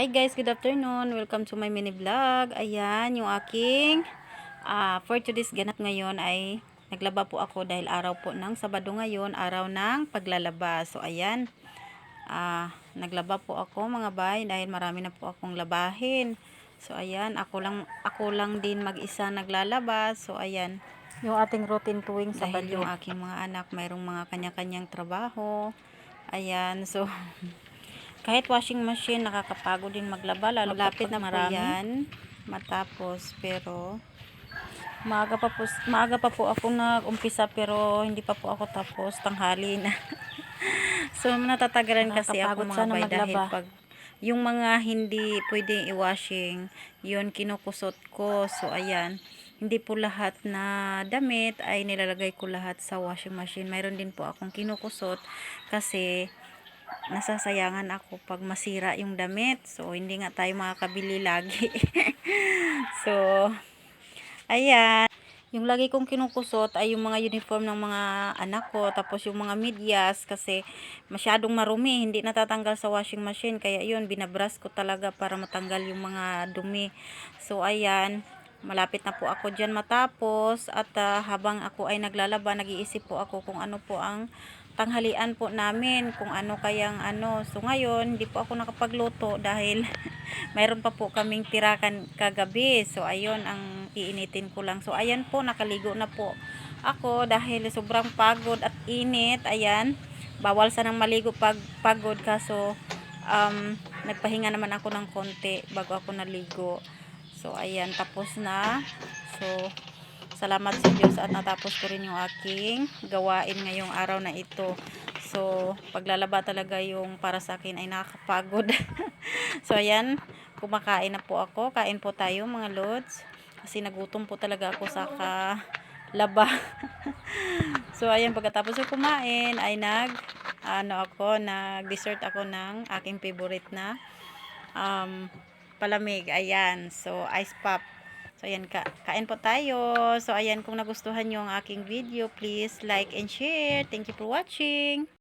Hi guys, good afternoon. Welcome to my mini vlog. Ayan, yung aking ah for today's ganap ngayon ay naglaba po ako dahil araw po ng Sabado ngayon, araw ng paglalaba. So ayan, ah naglaba po ako mga bay dahil marami na po akong labahin. So ayan, ako lang ako lang din mag-isa naglalaba. So ayan, yung ating routine tuwing Sabado. Dahil yung aking mga anak mayroong mga kanya-kanyang trabaho. Ayan, so kahit washing machine nakakapagod din maglaba lalo Malapit na po yan. Matapos pero maaga pa po maaga pa po ako nag-umpisa pero hindi pa po ako tapos tanghali na. So natatagalan kasi ako mga bay dahil pag yung mga hindi pwedeng i-washing yun kinukusot ko. So ayan. Hindi po lahat na damit ay nilalagay ko lahat sa washing machine. Mayroon din po akong kinukusot kasi nasasayangan ako pag masira yung damit. So, hindi nga tayo makakabili lagi. so, ayan. Yung lagi kong kinukusot ay yung mga uniform ng mga anak ko. Tapos yung mga medyas kasi masyadong marumi. Hindi natatanggal sa washing machine. Kaya yun, binabras ko talaga para matanggal yung mga dumi. So, ayan. Malapit na po ako dyan matapos. At ah, habang ako ay naglalaba, nag-iisip po ako kung ano po ang tanghalian po namin kung ano kayang ano. So ngayon hindi po ako nakapagluto dahil mayroon pa po kaming tirakan kagabi. So ayun ang iinitin ko lang. So ayan po nakaligo na po ako dahil sobrang pagod at init. Ayan bawal sanang maligo pag pagod. Kaso um, nagpahinga naman ako ng konti bago ako naligo so ayan tapos na so Salamat sa Diyos at natapos ko rin yung aking gawain ngayong araw na ito. So, paglalaba talaga yung para sa akin ay nakakapagod. so, ayan, kumakain na po ako. Kain po tayo mga lods. Kasi nagutom po talaga ako sa laba. so, ayan, pagkatapos ko kumain ay nag, ano ako, nag-dessert ako ng aking favorite na um, palamig. Ayan, so ice pop. So, ayan, ka kain po tayo. So, ayan, kung nagustuhan nyo ang aking video, please like and share. Thank you for watching.